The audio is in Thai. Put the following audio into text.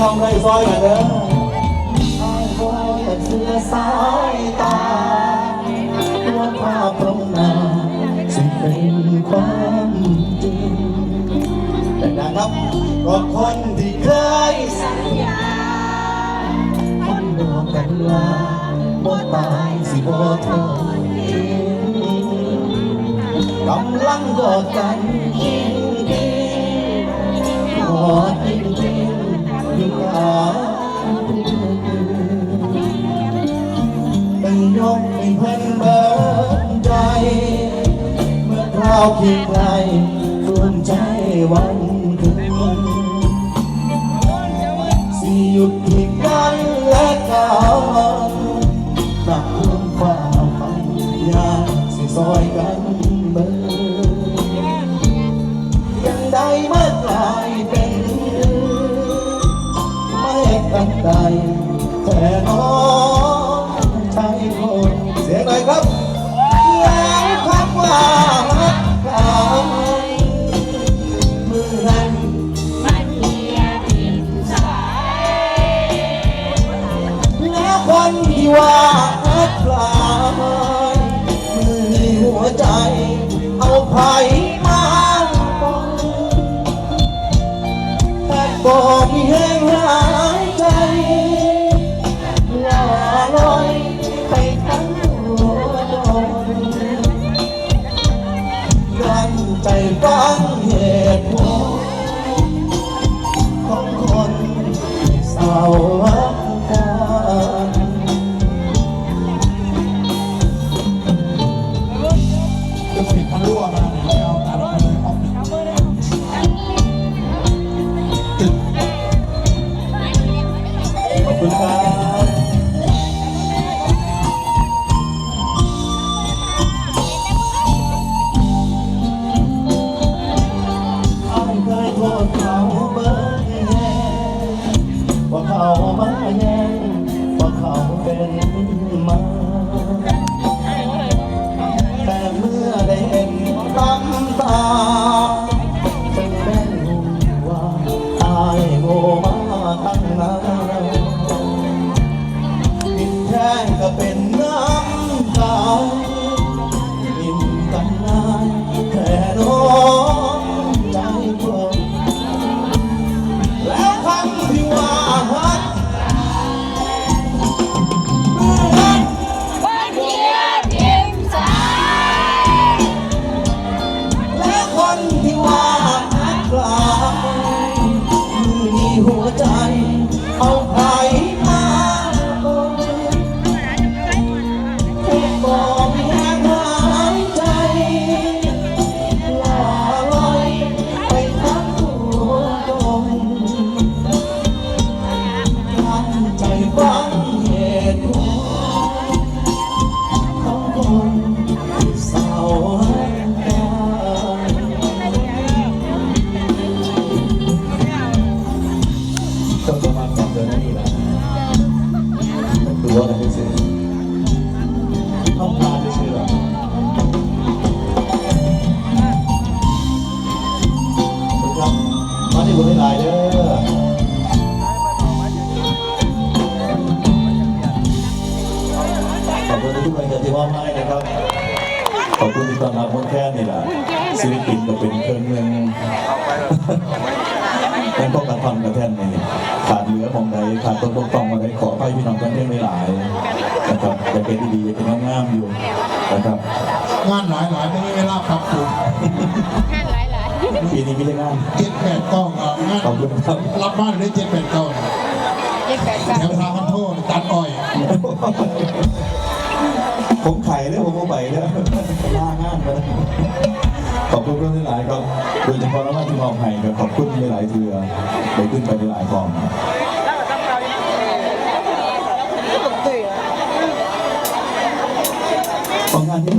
ซอยกันเด้อไอ้บอยเสือสายตาตัวภาพตรงหน้าซึ่งเป็นความจริงแต่นะครับก็คนที่เคยสัญญาคนบอกกันว่าบ่ตายสิบ่ทนกำลังกอดกัน นยกให้เพิ่นเบิดใจ เมื่อคราวเคียงไกลรวมใจวันคืนสิหยุดที่กันและกันหนักรวมฝ่าฟันอยากสิซอยกันเบิด อาไผ่มาแต่บอกมีแห้งหายใจลาลอยไปทั้งหัวดนกันใจฟังเหตุ ตั้งตาจึงได้รู้ว่าอายโง่มาตั้งนานผิดแท้ก็เป็น หัวใจเอาไผ่มา ขอบคุณที่ต้อนรับคนแค่นี่แหละศิลปินก็เป็นเครื่องเมืองเป็นพวกกระทำกระแท่นนี่ขาดเหลือของใดขาดต้นบกต้องมาใดขอไปพี่น้องกันเพียงไม่หลายนะครับจะเป็นดีๆจะเป็นงามๆอยู่นะครับงานหลายหลายๆไม่มีเวลาพักคุณปีนี้พี่เล่นงานเจ็ดแปดกล้องเอางานขอบคุณครับรับบ้านได้เจ็ดแปดกล้องแถวทางพันโทษตัดอ้อย ผมไข่เลยผมก็ไปเลยล่างานไปแล้วขอบคุณเพื่อนหลายครับโดยเฉพาะน้องที่มองไห้ครับขอบคุณหลายเทือไปขึ้นไปหลายกองของงานที่